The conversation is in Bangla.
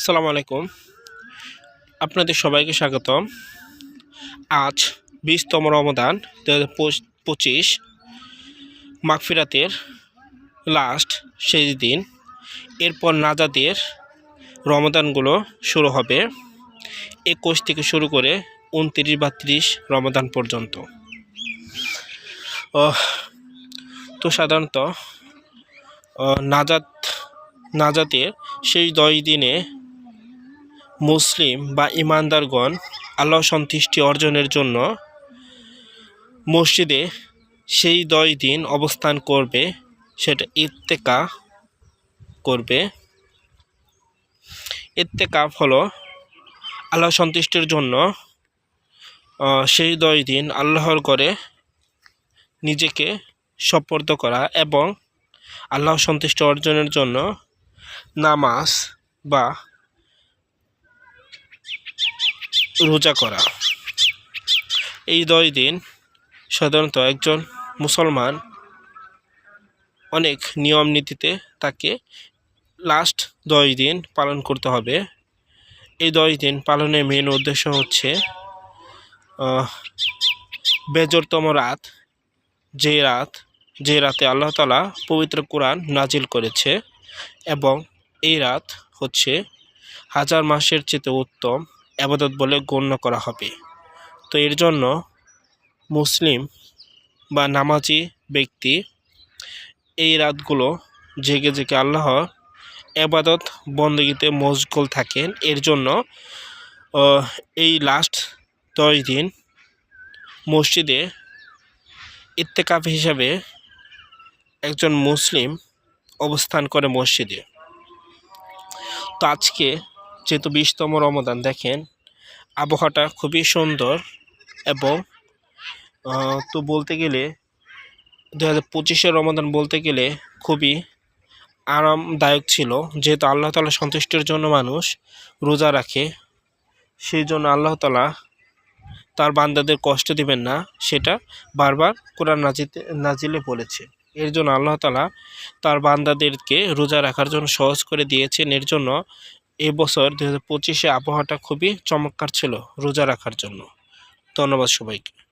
সালাম আলাইকুম। আপনাদের সবাইকে স্বাগতম। আজ বিশতম রমদান দু হাজার পঁচিশ মাগফিরাতের লাস্ট শেষ দিন। এরপর নাজাদের রমদানগুলো শুরু হবে একুশ থেকে শুরু করে উনত্রিশ বা ত্রিশ রমদান পর্যন্ত তো সাধারণত নাজাত, নাজাতের সেই দশ দিনে মুসলিম বা ইমানদারগণ আল্লাহ সন্তুষ্টি অর্জনের জন্য মসজিদে সেই দশ দিন অবস্থান করবে, সেটা ইত্তেকা করবে। ইত্তেকাফ হলো আল্লাহ সন্তুষ্টির জন্য সেই দশ দিন আল্লাহর করে নিজেকে সপর্দ করা এবং আল্লাহ সন্তুষ্টি অর্জনের জন্য নামাজ বা রোজা করা। এই দশ দিন সাধারণত একজন মুসলমান অনেক নিয়ম নীতিতে তাকে লাস্ট দশ দিন পালন করতে হবে। এই দশ দিন পালনের মেন উদ্দেশ্য হচ্ছে বেজরতম রাত, যে রাত, যে রাতে আল্লাহ তালা পবিত্র কোরআন নাজিল করেছে এবং এই রাত হচ্ছে হাজার মাসের চেয়ে উত্তম আবাদত বলে গণ্য করা হবে। তো এর জন্য মুসলিম বা নামাজি ব্যক্তি এই রাতগুলো জেগে জেগে আল্লাহ আবাদত বন্দগীতে মশগুল থাকেন। এর জন্য এই লাস্ট দশ দিন মসজিদে ইত্তেকাফ হিসাবে একজন মুসলিম অবস্থান করে মসজিদে। তো আজকে যেহেতু বিশতম রমদান দেখেন আবহাওয়াটা খুবই সুন্দর এবং তো বলতে গেলে দু হাজার পঁচিশের রমদান বলতে গেলে খুবই আরামদায়ক ছিল। যেহেতু আল্লাহ তালা সন্তুষ্টির জন্য মানুষ রোজা রাখে সেই জন্য আল্লাহ তালা তার বান্দাদের কষ্ট দিবেন না, সেটা বারবার কোরআন নাজিতে নাজিলে বলেছে। এর জন্য আল্লাহ তালা তার বান্দাদেরকে রোজা রাখার জন্য সহজ করে দিয়েছেন। এর জন্য এবছর দু হাজার পঁচিশে আবহাওয়াটা খুবই চমৎকার ছিল রোজা রাখার জন্য। ধন্যবাদ সবাইকে।